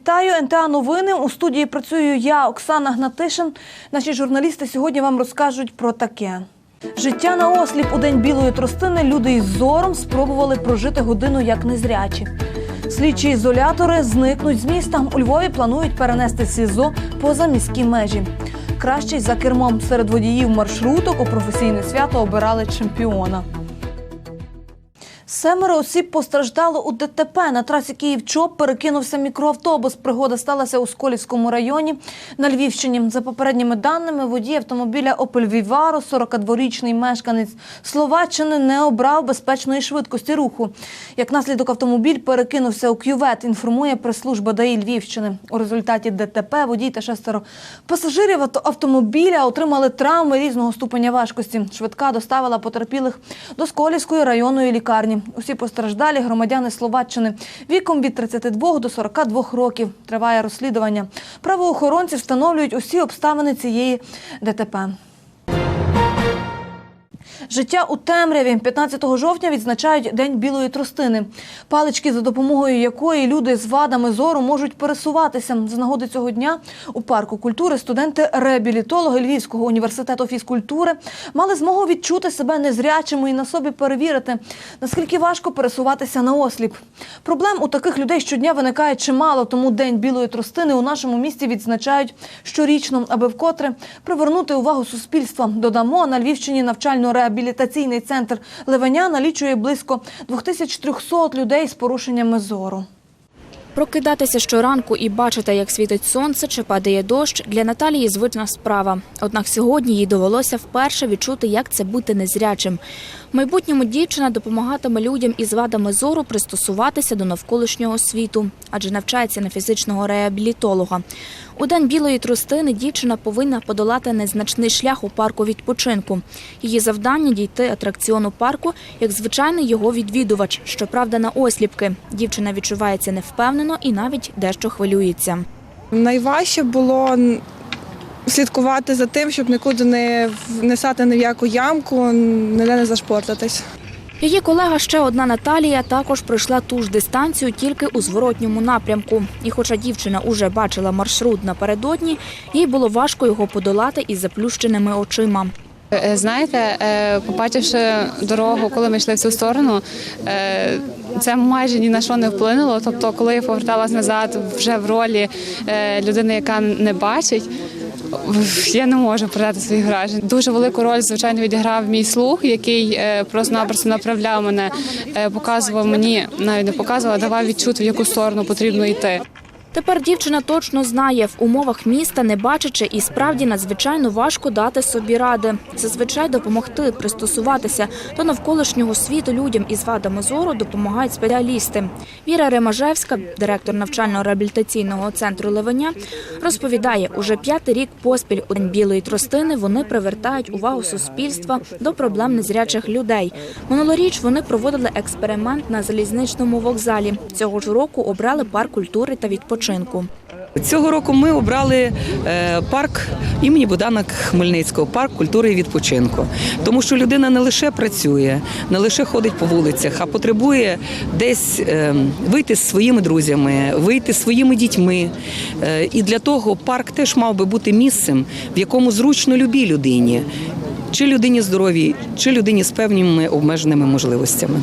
Вітаю НТА Новини. У студії працюю я, Оксана Гнатишин. Наші журналісти сьогодні вам розкажуть про таке. Життя на осліп у день білої тростини люди із зором спробували прожити годину як незрячі. Слідчі ізолятори зникнуть з міста. У Львові планують перенести СІЗО поза міські межі. Кращий за кермом серед водіїв маршруток у професійне свято обирали чемпіона. Семеро осіб постраждало у ДТП. На трасі Київ-Чоп перекинувся мікроавтобус. Пригода сталася у Сколівському районі на Львівщині. За попередніми даними, водій автомобіля Opel Vivaro, 42-річний мешканець Словаччини, не обрав безпечної швидкості руху. Як наслідок автомобіль перекинувся у кювет, інформує прес-служба ДАІ Львівщини. У результаті ДТП водій та шестеро пасажирів автомобіля отримали травми різного ступеня важкості. Швидка доставила потерпілих до Сколівської районної лікарні. Усі постраждалі громадяни Словаччини віком від 32 до 42 років. Триває розслідування. Правоохоронці встановлюють усі обставини цієї ДТП. Життя у темряві 15 жовтня відзначають День білої тростини. Палички, за допомогою якої люди з вадами зору можуть пересуватися. З нагоди цього дня у парку культури студенти-реабілітологи Львівського університету фізкультури мали змогу відчути себе незрячими і на собі перевірити, наскільки важко пересуватися на осліп. Проблем у таких людей щодня виникає чимало, тому День білої тростини у нашому місті відзначають щорічно, аби вкотре привернути увагу суспільства. Додамо на Львівщині навчально-реабілітаційний центр Левеня налічує близько 2300 людей з порушеннями зору. Прокидатися щоранку і бачити, як світить сонце чи падає дощ, для Наталії звична справа. Однак сьогодні їй довелося вперше відчути, як це бути незрячим. Майбутньому дівчина допомагатиме людям із вадами зору пристосуватися до навколишнього світу, адже навчається на фізичного реабілітолога. У день білої тростини дівчина повинна подолати незначний шлях у парку відпочинку. Її завдання дійти атракціону парку як звичайний його відвідувач. Щоправда, на осліпки. Дівчина відчувається невпевнено і навіть дещо хвилюється. Найважче було слідкувати за тим, щоб нікуди не, в- не сати ні в яку ямку, ніде не зашпортатись. Її колега ще одна Наталія також пройшла ту ж дистанцію тільки у зворотньому напрямку. І хоча дівчина уже бачила маршрут напередодні, їй було важко його подолати із заплющеними очима. Е, Знаєте, е, побачивши дорогу, коли ми йшли в цю сторону, е, це майже ні на що не вплинуло. Тобто, коли я поверталась назад вже в ролі е, людини, яка не бачить. Я не можу передати своїх вражень. Дуже велику роль, звичайно, відіграв мій слух, який е, просто-напросто направляв мене, е, показував мені, навіть не показував, а давав відчути, в яку сторону потрібно йти. Тепер дівчина точно знає, в умовах міста не бачачи і справді надзвичайно важко дати собі ради. Зазвичай допомогти пристосуватися до навколишнього світу людям із вадами зору допомагають спеціалісти. Віра Ремажевська, директор навчально-реабілітаційного центру Левеня, розповідає, уже п'ятий рік поспіль у день білої тростини вони привертають увагу суспільства до проблем незрячих людей. Минулоріч вони проводили експеримент на залізничному вокзалі. Цього ж року обрали парк культури та відпочинку. Цього року ми обрали е, парк імені Богдана Хмельницького, парк культури і відпочинку. Тому що людина не лише працює, не лише ходить по вулицях, а потребує десь е, вийти з своїми друзями, вийти з своїми дітьми. Е, І для того парк теж мав би бути місцем, в якому зручно любій людині, чи людині здоровій, чи людині з певними обмеженими можливостями.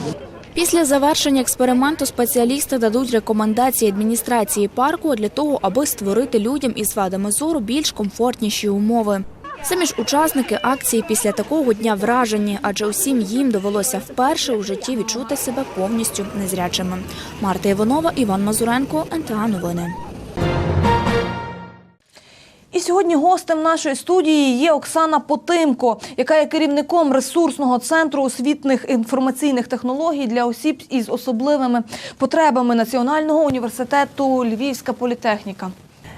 Після завершення експерименту спеціалісти дадуть рекомендації адміністрації парку для того, аби створити людям із вадами зору більш комфортніші умови. Самі ж учасники акції після такого дня вражені, адже усім їм довелося вперше у житті відчути себе повністю незрячими. Марта Іванова, Іван Мазуренко, НТА Новини. І сьогодні гостем нашої студії є Оксана Потимко, яка є керівником ресурсного центру освітних інформаційних технологій для осіб із особливими потребами Національного університету Львівська політехніка.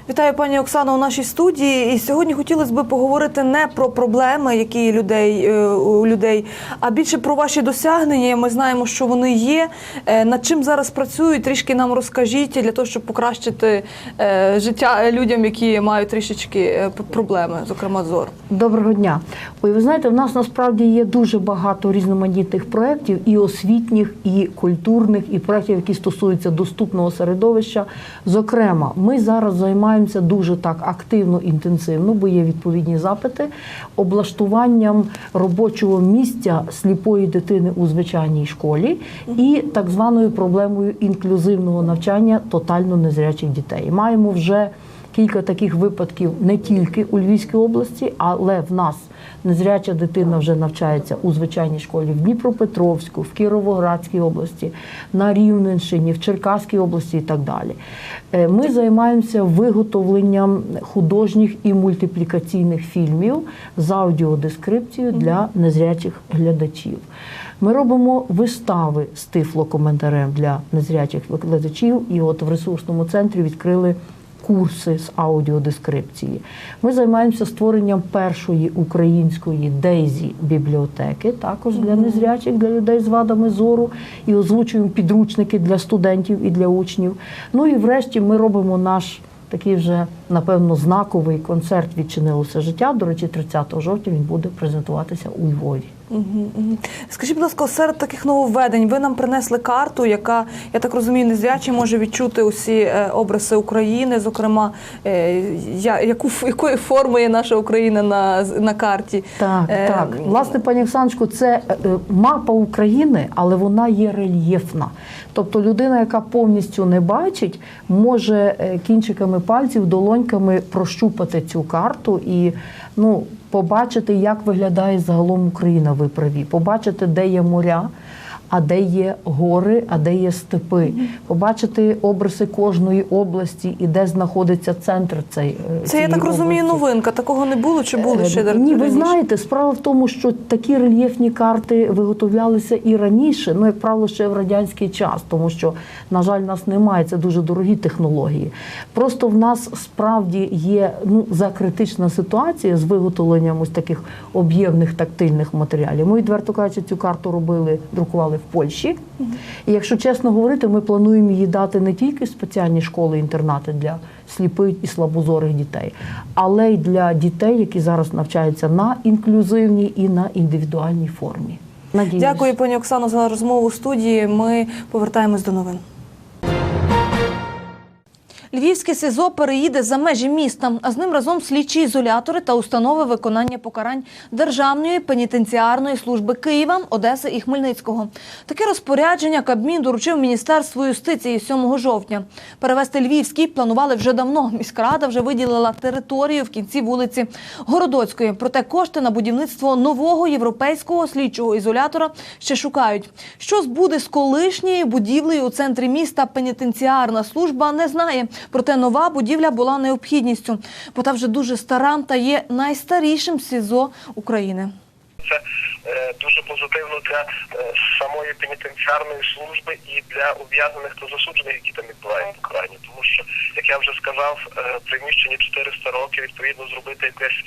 Вітаю пані Оксано у нашій студії. І сьогодні хотілося б поговорити не про проблеми, які людей е, у людей, а більше про ваші досягнення. Ми знаємо, що вони є. Е, Над чим зараз працюють? Трішки нам розкажіть для того, щоб покращити е, життя людям, які мають трішечки проблеми, зокрема зор. Доброго дня. Ой, ви знаєте, в нас насправді є дуже багато різноманітних проєктів, і освітніх, і культурних, і проєктів, які стосуються доступного середовища. Зокрема, ми зараз займаємося дуже так активно, інтенсивно, бо є відповідні запити, облаштуванням робочого місця сліпої дитини у звичайній школі і так званою проблемою інклюзивного навчання тотально незрячих дітей. Маємо вже кілька таких випадків не тільки у Львівській області, але в нас незряча дитина вже навчається у звичайній школі в Дніпропетровську, в Кіровоградській області, на Рівненщині, в Черкаській області і так далі. Е, Ми займаємося виготовленням художніх і мультиплікаційних фільмів з аудіодескрипцією для незрячих глядачів. Ми робимо вистави з тифлокоментарем для незрячих викладачів, і от в ресурсному центрі відкрили курси з аудіодескрипції. Ми займаємося створенням першої української Дейзі бібліотеки, також для незрячих, для людей з вадами зору, і озвучуємо підручники для студентів і для учнів. Ну і врешті ми робимо наш. Такий вже напевно знаковий концерт відчинилося життя. До речі, 30 жовтня він буде презентуватися у Львові. Скажіть, будь ласка, серед таких нововведень ви нам принесли карту, яка, я так розумію, незрячий може відчути усі е, образи України, зокрема, е, я- яку, якої форми є наша Україна на, на карті. Так, Е, так. Власне, пані Оксаночко, це мапа України, але вона є рельєфна. Тобто людина, яка повністю не бачить, може кінчиками пальців, долоньками прощупати цю карту і ну, побачити, як виглядає загалом Україна. Ви праві, побачити, де є моря. А де є гори, а де є степи, побачити обриси кожної області і де знаходиться центр цей е, Це, я так розумію, області. новинка. Такого не було чи було ще Е, Ні, ви знаєте, справа в тому, що такі рельєфні карти виготовлялися і раніше, ну як правило, ще в радянський час, тому що, на жаль, нас немає. Це дуже дорогі технології. Просто в нас справді є ну закритична ситуація з виготовленням ось таких об'ємних тактильних матеріалів. Ми відверто кажучи, цю карту робили, друкували в Польщі. І якщо чесно говорити, ми плануємо її дати не тільки в спеціальні школи-інтернати для сліпих і слабозорих дітей, але й для дітей, які зараз навчаються на інклюзивній і на індивідуальній формі. Надіюсь. Дякую, пані Оксано, за розмову в студії. Ми повертаємось до новин. Львівське СИЗО переїде за межі міста, а з ним разом слідчі ізолятори та установи виконання покарань Державної пенітенціарної служби Києва, Одеси і Хмельницького. Таке розпорядження Кабмін доручив Міністерству юстиції 7 жовтня. Перевести Львівський планували вже давно. Міськрада вже виділила територію в кінці вулиці Городоцької. Проте кошти на будівництво нового європейського слідчого ізолятора ще шукають. Що буде з колишньою будівлею у центрі міста? Пенітенціарна служба не знає. Проте нова будівля була необхідністю, бо та вже дуже стара та є найстарішим СІЗО України. Це е, дуже позитивно для е, самої пенітенціарної служби і для ув'язнених та засуджених, які там відбувають покарання. Тому що, як я вже сказав, е, приміщення 400 років, відповідно, зробити якесь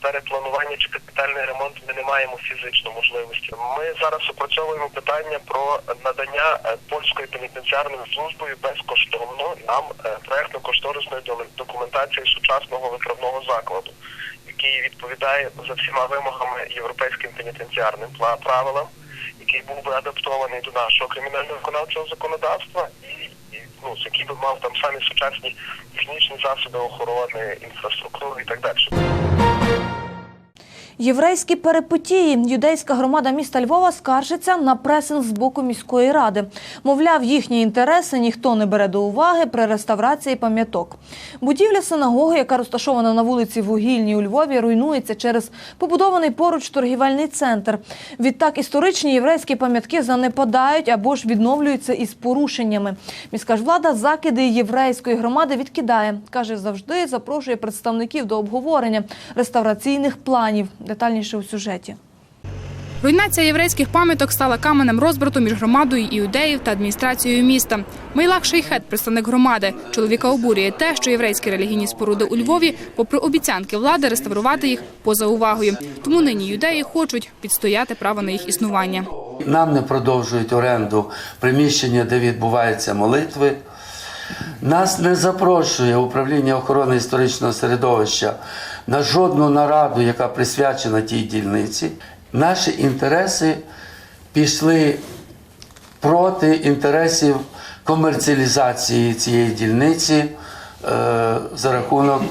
перепланування чи капітальний ремонт ми не маємо фізично можливості. Ми зараз опрацьовуємо питання про надання польською пенітенціарною службою безкоштовно нам проектно-кошторисної документації сучасного виправного закладу який відповідає за всіма вимогами європейським пенітенціарним правилам, який був би адаптований до нашого кримінального виконавчого законодавства, і, і ну, який би мав там самі сучасні технічні засоби охорони, інфраструктуру і так далі. Єврейські перепотії. Юдейська громада міста Львова скаржиться на пресинг з боку міської ради. Мовляв, їхні інтереси ніхто не бере до уваги при реставрації пам'яток. Будівля синагоги, яка розташована на вулиці Вугільній у Львові, руйнується через побудований поруч торгівельний центр. Відтак історичні єврейські пам'ятки занепадають або ж відновлюються із порушеннями. Міська ж влада закиди єврейської громади відкидає. Каже, завжди запрошує представників до обговорення реставраційних планів. Детальніше у сюжеті. Руйнація єврейських пам'яток стала каменем розбрату між громадою іудеїв та адміністрацією міста. Мейлах Шейхет, представник громади, чоловіка обурює те, що єврейські релігійні споруди у Львові, попри обіцянки влади, реставрувати їх поза увагою. Тому нині юдеї хочуть відстояти право на їх існування. Нам не продовжують оренду приміщення, де відбуваються молитви. Нас не запрошує управління охорони історичного середовища на жодну нараду, яка присвячена тій дільниці. Наші інтереси пішли проти інтересів комерціалізації цієї дільниці е, за рахунок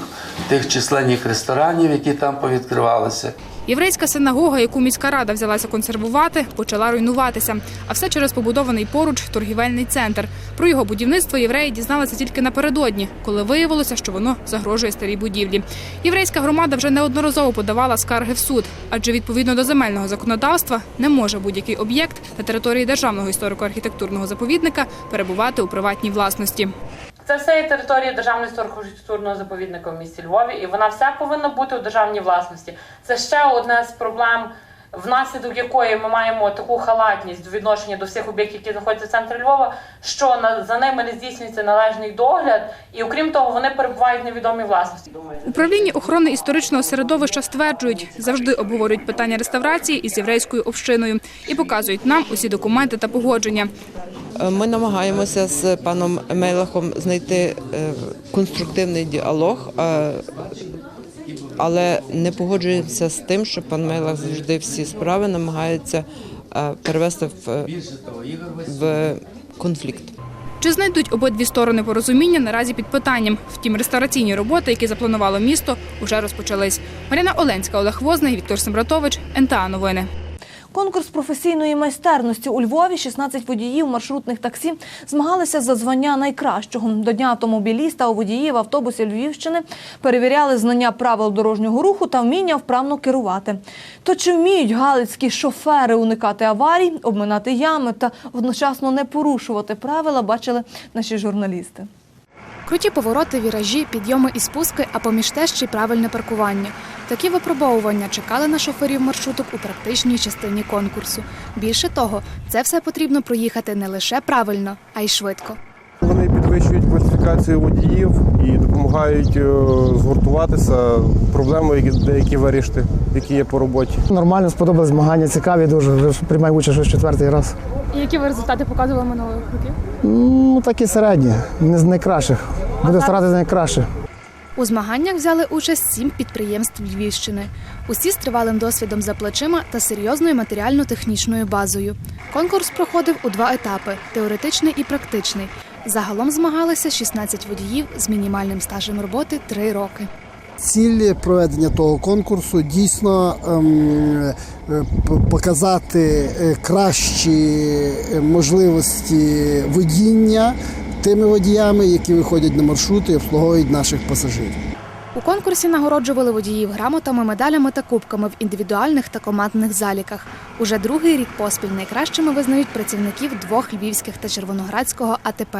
тих численних ресторанів, які там повідкривалися. Єврейська синагога, яку міська рада взялася консервувати, почала руйнуватися. А все через побудований поруч торгівельний центр. Про його будівництво євреї дізналися тільки напередодні, коли виявилося, що воно загрожує старій будівлі. Єврейська громада вже неодноразово подавала скарги в суд, адже відповідно до земельного законодавства не може будь-який об'єкт на території державного історико-архітектурного заповідника перебувати у приватній власності. Це все є територія державного історико-архітектурного заповідника в місті Львові, і вона вся повинна бути у державній власності. Це ще одна з проблем, внаслідок якої ми маємо таку халатність до відношення до всіх об'єктів, які знаходяться в центрі Львова, що на за ними не здійснюється належний догляд, і окрім того, вони перебувають в невідомій власності. Управління охорони історичного середовища стверджують, завжди обговорюють питання реставрації із єврейською общиною і показують нам усі документи та погодження. Ми намагаємося з паном Мейлахом знайти е, конструктивний діалог, е, але не погоджується з тим, що пан Мейлах завжди всі справи намагається е, перевести в, в конфлікт. Чи знайдуть обидві сторони порозуміння наразі під питанням? Втім, реставраційні роботи, які запланувало місто, уже розпочались. Марина Оленська, Олег Возний, Віктор Сембратович, НТА Новини. Конкурс професійної майстерності у Львові 16 водіїв маршрутних таксі змагалися за звання найкращого. До дня автомобіліста у водіїв автобусів Львівщини перевіряли знання правил дорожнього руху та вміння вправно керувати. То чи вміють галицькі шофери уникати аварій, обминати ями та одночасно не порушувати правила, бачили наші журналісти. Круті повороти, віражі, підйоми і спуски, а поміж те ще й правильне паркування. Такі випробовування чекали на шоферів маршруток у практичній частині конкурсу. Більше того, це все потрібно проїхати не лише правильно, а й швидко. Вони підвищують кваліфікацію водіїв і допомагають е, згуртуватися, проблеми, які деякі вирішити, які є по роботі. Нормально сподобалось змагання, цікаві дуже. Вже приймаю участь вже четвертий раз. І які ви результати показували минулих років? Ну, такі середні, не з найкращих. Буду старатися найкраще. У змаганнях взяли участь сім підприємств Львівщини. Усі з тривалим досвідом за плечима та серйозною матеріально-технічною базою. Конкурс проходив у два етапи теоретичний і практичний. Загалом змагалися 16 водіїв з мінімальним стажем роботи 3 роки. Ціль проведення того конкурсу дійсно ем, е, показати е, кращі е, можливості водіння тими водіями, які виходять на маршрути і обслуговують наших пасажирів. У конкурсі нагороджували водіїв грамотами, медалями та кубками в індивідуальних та командних заліках. Уже другий рік поспіль найкращими визнають працівників двох львівських та червоноградського АТП.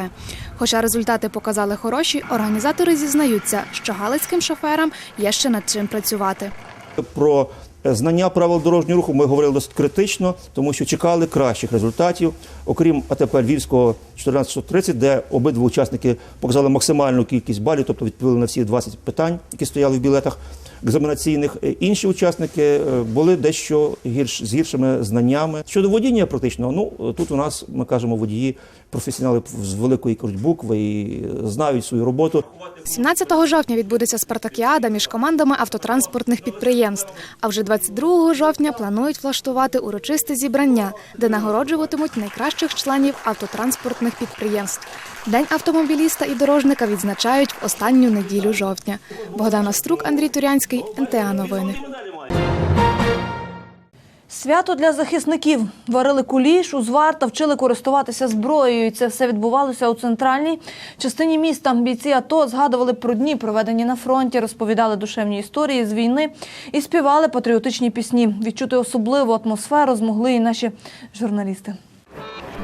Хоча результати показали хороші, організатори зізнаються, що галицьким шоферам є ще над чим працювати. Про знання правил дорожнього руху ми говорили досить критично, тому що чекали кращих результатів, окрім АТП Львівського 1430, де обидва учасники показали максимальну кількість балів, тобто відповіли на всі 20 питань, які стояли в білетах екзаменаційних. Е, Інші учасники е, були дещо гірш з гіршими знаннями. Щодо водіння практичного, ну тут у нас ми кажемо водії, професіонали з великої кажуть, букви і знають свою роботу. 17 жовтня відбудеться спартакіада між командами автотранспортних підприємств. А вже 22 жовтня планують влаштувати урочисте зібрання, де нагороджуватимуть найкращих членів автотранспортних підприємств. День автомобіліста і дорожника відзначають в останню неділю жовтня. Богдана Струк, Андрій Турянський, НТА Новини. Свято для захисників. Варили куліш, узвар та вчили користуватися зброєю. І Це все відбувалося у центральній частині міста. Бійці АТО згадували про дні, проведені на фронті, розповідали душевні історії з війни і співали патріотичні пісні. Відчути особливу атмосферу змогли і наші журналісти.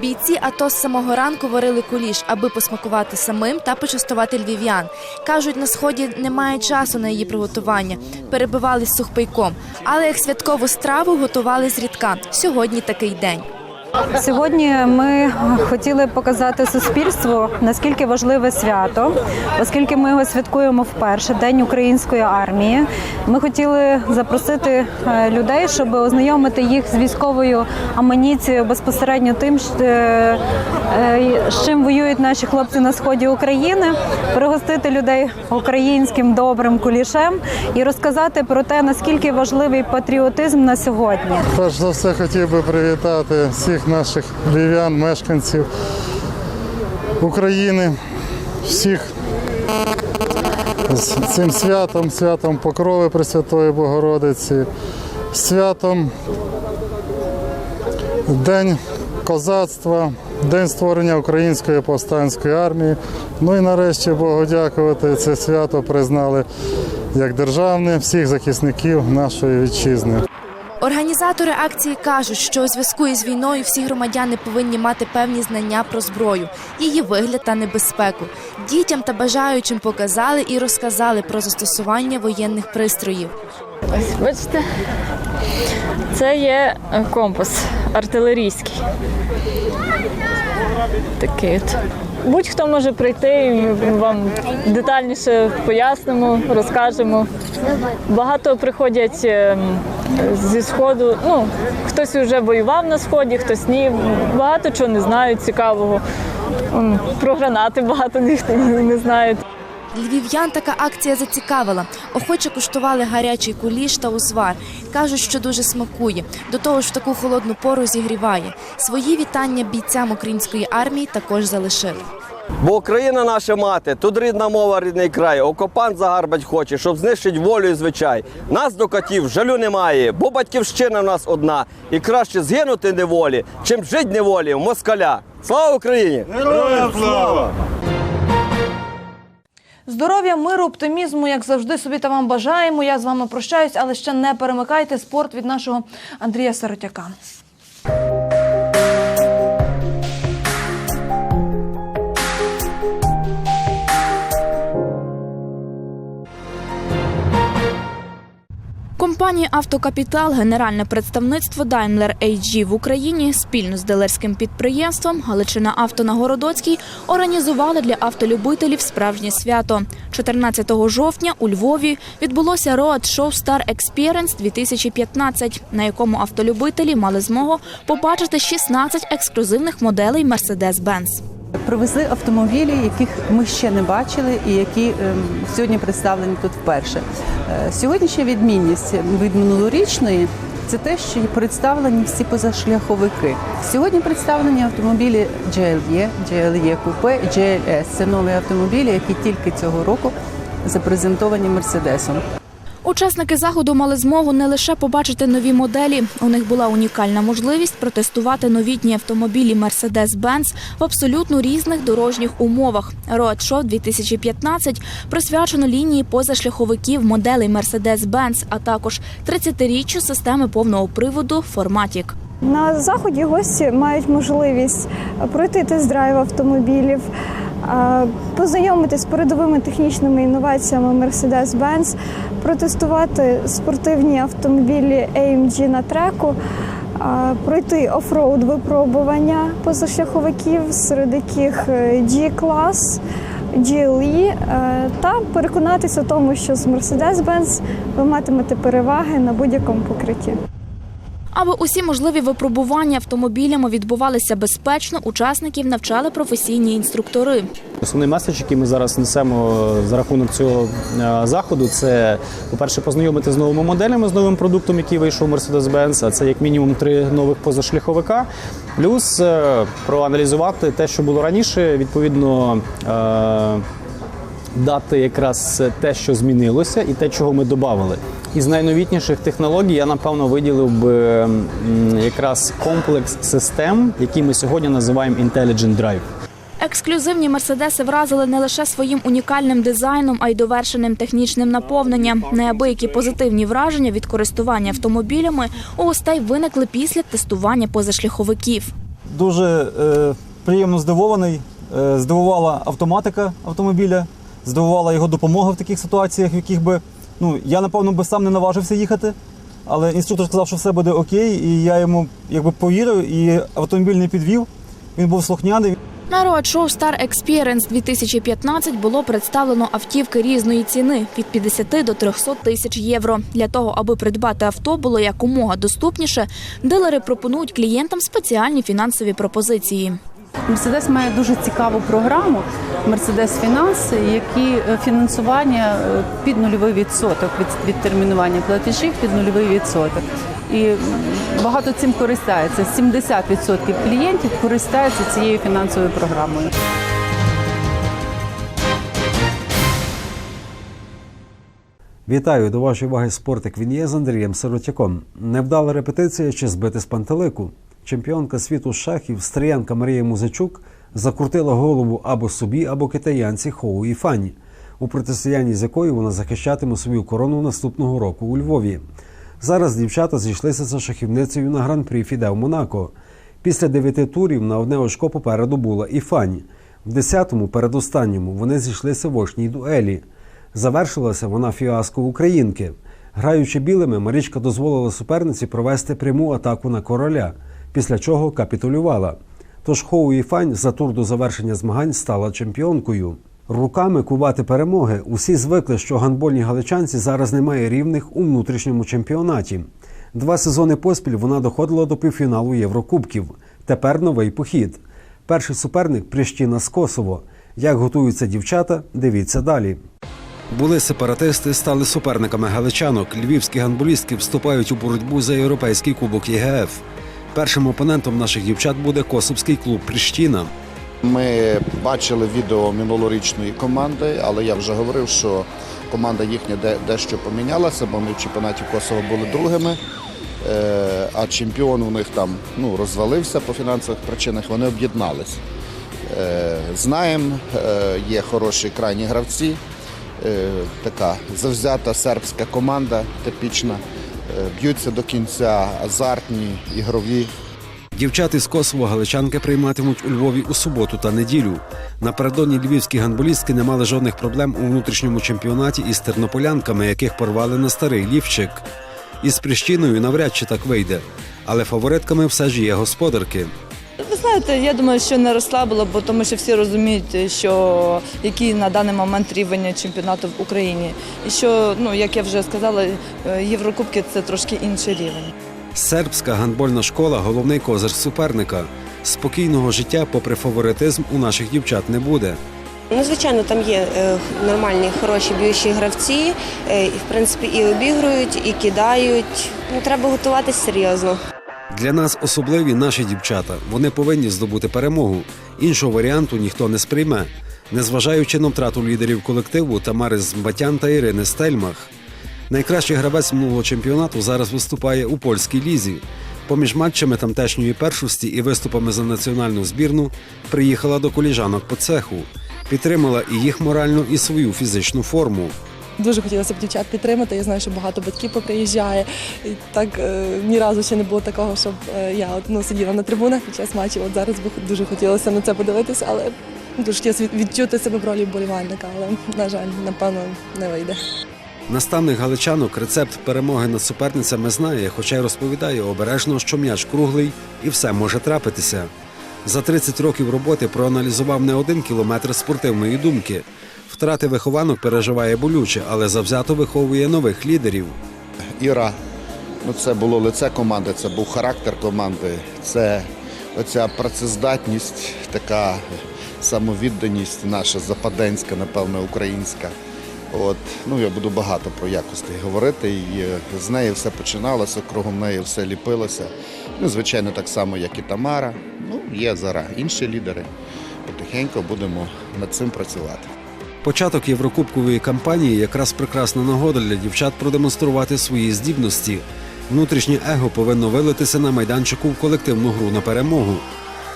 Бійці АТО з самого ранку варили куліш, аби посмакувати самим та почастувати львів'ян. Кажуть, на сході немає часу на її приготування. Перебивались сухпайком. Але як святкову страву готували зрідка. Сьогодні такий день. Сьогодні ми хотіли показати суспільству, наскільки важливе свято, оскільки ми його святкуємо вперше День української армії. Ми хотіли запросити е, людей, щоб ознайомити їх з військовою амуніцією безпосередньо тим, е, е, з чим воюють наші хлопці на сході України, пригостити людей українським добрим кулішем і розказати про те, наскільки важливий патріотизм на сьогодні. Перш за все хотів би привітати всіх наших львів'ян, мешканців України, всіх з цим святом, святом Покрови Пресвятої Богородиці, святом День козацтва, День створення Української повстанської армії. Ну і нарешті Богу дякувати, це свято признали як державне всіх захисників нашої вітчизни. Організатори акції кажуть, що у зв'язку із війною всі громадяни повинні мати певні знання про зброю, її вигляд та небезпеку. Дітям та бажаючим показали і розказали про застосування воєнних пристроїв. Ось бачите, це є е, компас артилерійський. Такий от. Будь-хто може прийти, і ми вам детальніше пояснимо, розкажемо. Багато приходять е, зі сходу. Ну, хтось вже воював на сході, хтось ні. Багато чого не знають цікавого. Про гранати багато ніхто не знає. Львів'ян така акція зацікавила. Охоче куштували гарячий куліш та узвар. Кажуть, що дуже смакує. До того ж, в таку холодну пору зігріває. Свої вітання бійцям української армії також залишили. Бо Україна наша мати, тут рідна мова, рідний край. Окупант загарбать хоче, щоб знищить волю і звичай. Нас до котів жалю немає, бо батьківщина в нас одна. І краще згинути неволі, чим жить неволі в москаля. Слава Україні! Героям слава! Здоров'я, миру, оптимізму, як завжди, собі та вам бажаємо. Я з вами прощаюсь, але ще не перемикайте спорт від нашого Андрія Сиротяка. Компанія Автокапітал, генеральне представництво Daimler AG в Україні спільно з дилерським підприємством Галичина Авто на Городоцькій організували для автолюбителів справжнє свято. 14 жовтня у Львові відбулося Road Show Star Experience 2015, на якому автолюбителі мали змогу побачити 16 ексклюзивних моделей Mercedes-Benz. Привезли автомобілі, яких ми ще не бачили, і які ем, сьогодні представлені тут вперше. Е, Сьогоднішня відмінність від минулорічної це те, що представлені всі позашляховики. Сьогодні представлені автомобілі GLE, GLE і GLS. Це нові автомобілі, які тільки цього року запрезентовані Мерседесом. Учасники заходу мали змогу не лише побачити нові моделі. У них була унікальна можливість протестувати новітні автомобілі Mercedes-Benz в абсолютно різних дорожніх умовах. Road Show 2015 присвячено лінії позашляховиків моделей Mercedes-Benz, а також 30-річчю системи повного приводу Formatic. На заході гості мають можливість пройти тест-драйв автомобілів, познайомитись з передовими технічними інноваціями Mercedes-Benz, протестувати спортивні автомобілі AMG на треку, пройти офроуд випробування позашляховиків, серед яких е, G-клас. GLE е, та переконатися в тому, що з Mercedes-Benz ви матимете переваги на будь-якому покритті. Аби усі можливі випробування автомобілями відбувалися безпечно, учасників навчали професійні інструктори. Основний меседж, який ми зараз несемо за рахунок цього е, заходу, це, по-перше, познайомити з новими моделями, з новим продуктом, який вийшов Mercedes-Benz, а це як мінімум три нових позашляховика. Плюс е, проаналізувати те, що було раніше, відповідно. е, Дати якраз те, що змінилося, і те, чого ми додали. Із найновітніших технологій я напевно виділив би якраз комплекс систем, які ми сьогодні називаємо Intelligent Drive. Ексклюзивні мерседеси вразили не лише своїм унікальним дизайном, а й довершеним технічним наповненням. Неабиякі позитивні враження від користування автомобілями у гостей виникли після тестування позашляховиків. дуже е, приємно здивований. Е, здивувала автоматика автомобіля, здивувала його допомога в таких ситуаціях, в яких би ну я напевно би сам не наважився їхати. Але інструктор сказав, що все буде окей, і я йому якби повірив, і автомобіль не підвів. Він був слухняний. На роад-шоу Star Experience 2015 було представлено автівки різної ціни від 50 до 300 тисяч євро. Для того, аби придбати авто було якомога доступніше, дилери пропонують клієнтам спеціальні фінансові пропозиції. Мерседес має дуже цікаву програму Мерседес Фінанс, які е, фінансування е, під нульовий відсоток від, від термінування платежів під нульовий відсоток. І багато цим користається. 70% клієнтів користаються цією фінансовою програмою. Вітаю до вашої уваги спортик. Він є з Андрієм Сиротяком. Невдала репетиція чи збити з пантелику. Чемпіонка світу шахів стріянка Марія Музичук закрутила голову або собі, або китаянці Хоу і Фані, у протистоянні з якою вона захищатиме свою корону наступного року у Львові. Зараз дівчата зійшлися за шахівницею на гран-прі Фіде в Монако. Після дев'яти турів на одне очко попереду була і Фані. В десятому, передостанньому, вони зійшлися в очній дуелі. Завершилася вона фіаско українки. Граючи білими, Марічка дозволила суперниці провести пряму атаку на короля, після чого капітулювала. Тож Хоу і Фань за тур до завершення змагань стала чемпіонкою. Руками кувати перемоги усі звикли, що гандбольній галичанці зараз немає рівних у внутрішньому чемпіонаті. Два сезони поспіль вона доходила до півфіналу Єврокубків. Тепер новий похід. Перший суперник Прищіна з Косово. Як готуються дівчата, дивіться далі. Були сепаратисти, стали суперниками галичанок. Львівські гандболістки вступають у боротьбу за європейський кубок ЄГФ. Першим опонентом наших дівчат буде косовський клуб Прищіна. Ми бачили відео минулорічної команди, але я вже говорив, що команда їхня де- дещо помінялася, бо ми в чемпіонаті Косово були другими. Е, А чемпіон у них там ну, розвалився по фінансових причинах, вони об'єдналися. Е, Знаємо, е, є хороші крайні гравці, така завзята сербська команда, типічна. Б'ються до кінця, азартні, ігрові. Дівчат із Косово галичанки прийматимуть у Львові у суботу та неділю. Напередодні львівські гандболістки не мали жодних проблем у внутрішньому чемпіонаті із тернополянками, яких порвали на старий лівчик. Із Прищиною навряд чи так вийде, але фаворитками все ж є господарки. Ви знаєте, я думаю, що не розслабило, бо тому що всі розуміють, що який на даний момент рівень чемпіонату в Україні. І що, ну як я вже сказала, е, Єврокубки це трошки інший рівень. Сербська гандбольна школа головний козир суперника. Спокійного життя, попри фаворитизм, у наших дівчат не буде. Ну, звичайно, там є е, нормальні, хороші б'ючі гравці, е, і в принципі і обігрують, і кидають. Ну, треба готуватись серйозно. Для нас особливі наші дівчата. Вони повинні здобути перемогу. Іншого варіанту ніхто не сприйме, незважаючи на втрату лідерів колективу Тамари Змбатян та Ірини Стельмах. Найкращий гравець минулого чемпіонату зараз виступає у польській лізі. Поміж матчами тамтешньої першості і виступами за національну збірну приїхала до коліжанок по цеху, підтримала і їх моральну, і свою фізичну форму. Дуже хотілося б дівчат підтримати. Я знаю, що багато батьків поприїжджає. І так е, ні разу ще не було такого, щоб е, я от, ну, сиділа на трибунах під час матчів. От зараз би дуже хотілося на це подивитися, але дуже хотілося відчути себе в ролі вболівальника, але, на жаль, напевно, не вийде. Наставник галичанок рецепт перемоги над суперницями знає, хоча й розповідає обережно, що м'яч круглий і все може трапитися. За 30 років роботи проаналізував не один кілометр спортивної думки. Втрати вихованок переживає болюче, але завзято виховує нових лідерів. Іра, ну це було лице команди, це був характер команди, це оця працездатність, така самовідданість наша западенська, напевно, українська. От, ну, я буду багато про якості говорити. І е, з неї все починалося, кругом неї все ліпилося. Ну, звичайно, так само, як і Тамара. Ну, є зараз інші лідери. Потихеньку будемо над цим працювати. Початок єврокубкової кампанії якраз прекрасна нагода для дівчат продемонструвати свої здібності. Внутрішнє его повинно вилитися на майданчику в колективну гру на перемогу.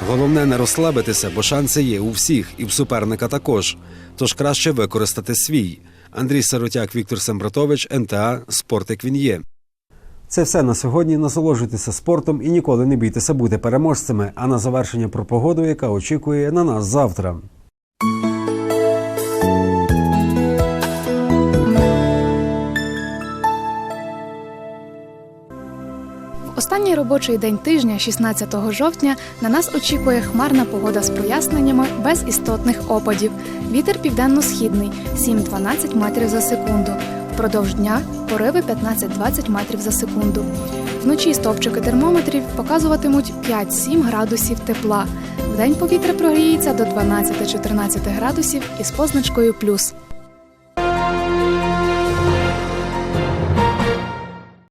Головне не розслабитися, бо шанси є у всіх, і в суперника також. Тож краще використати свій. Андрій Сиротяк, Віктор Сембратович, НТА Спортик він є. Це все на сьогодні. Насолоджуйтеся спортом і ніколи не бійтеся бути переможцями. А на завершення про погоду, яка очікує на нас завтра. Останній робочий день тижня, 16 жовтня, на нас очікує хмарна погода з проясненнями без істотних опадів. Вітер південно-східний 7-12 метрів за секунду. Впродовж дня пориви 15-20 метрів за секунду. Вночі стовпчики термометрів показуватимуть 5-7 градусів тепла. Вдень повітря прогріється до 12-14 градусів із позначкою плюс.